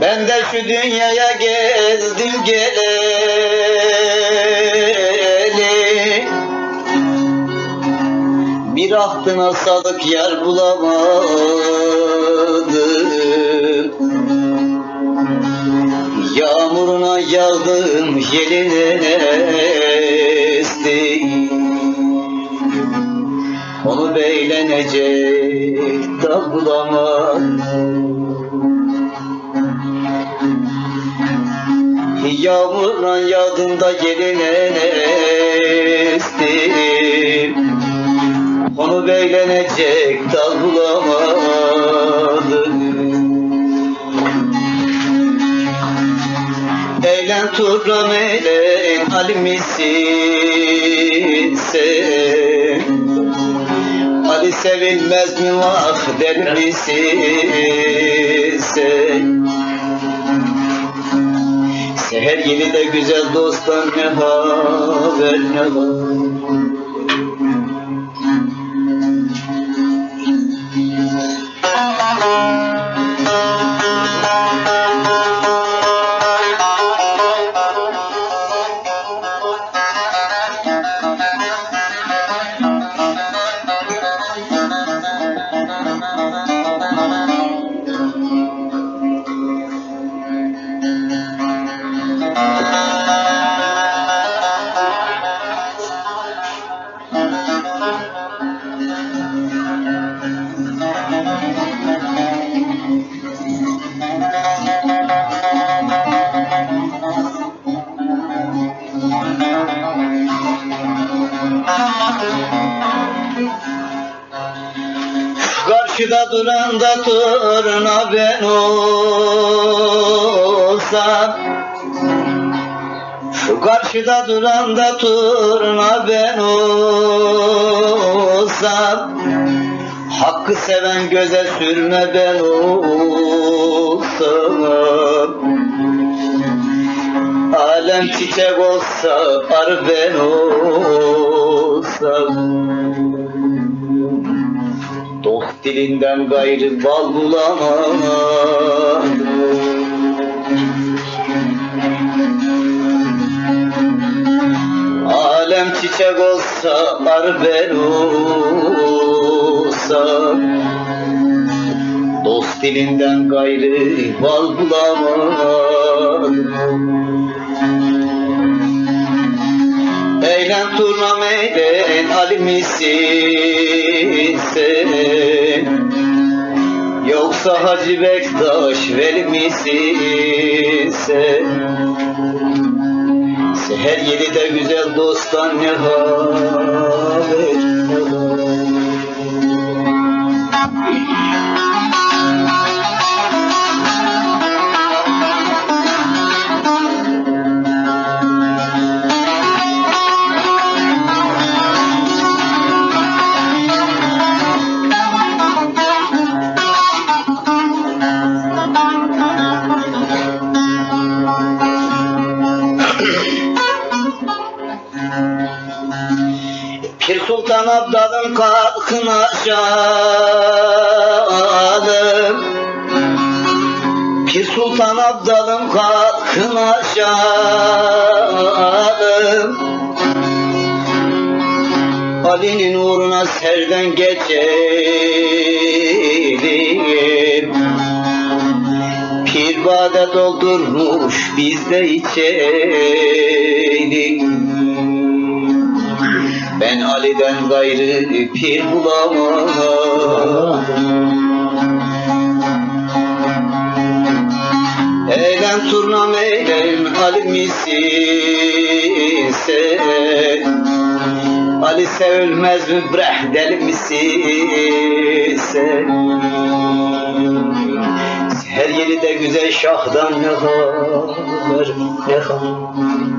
Ben de şu dünyaya gezdim geleli. Bir ahtına sadık yer bulamadım. Yağmuruna yağdım yeline esti Onu beylenecek da bulamadım Yağmurla yağdığında geline esti Onu beylenecek dal bulamadım. Eğlen turram eğlen Ali misin sen? Ali sevilmez mi vah der misin Yeni de güzel dostlar ne haber ne var Karşıda duran da turna ben olsam. Şu karşıda duran da turna ben olsam. Hakkı seven göze sürme ben olsam. Alem çiçek olsa arı ben olsam dilinden gayrı bal bulamadım Alem çiçek olsa arı ben olsam Dost dilinden gayrı bal bulamadım Eğlen turnam eğlen Ali sen Yoksa Hacı Bektaş veli Seher yedi de güzel dosttan ne haber Pir Sultan Abdal'ın kalkın aşağıdım Pir Sultan Abdal'ın kalkın aşağıdım Ali'nin uğruna serden geçelim Pir bade doldurmuş biz de içelim ben Ali'den gayrı pir bulamam Eğlen turnam eğlen Ali misin sen Ali sevilmez mi breh deli misin sen Her yeri de güzel şahdan ne haber ne haber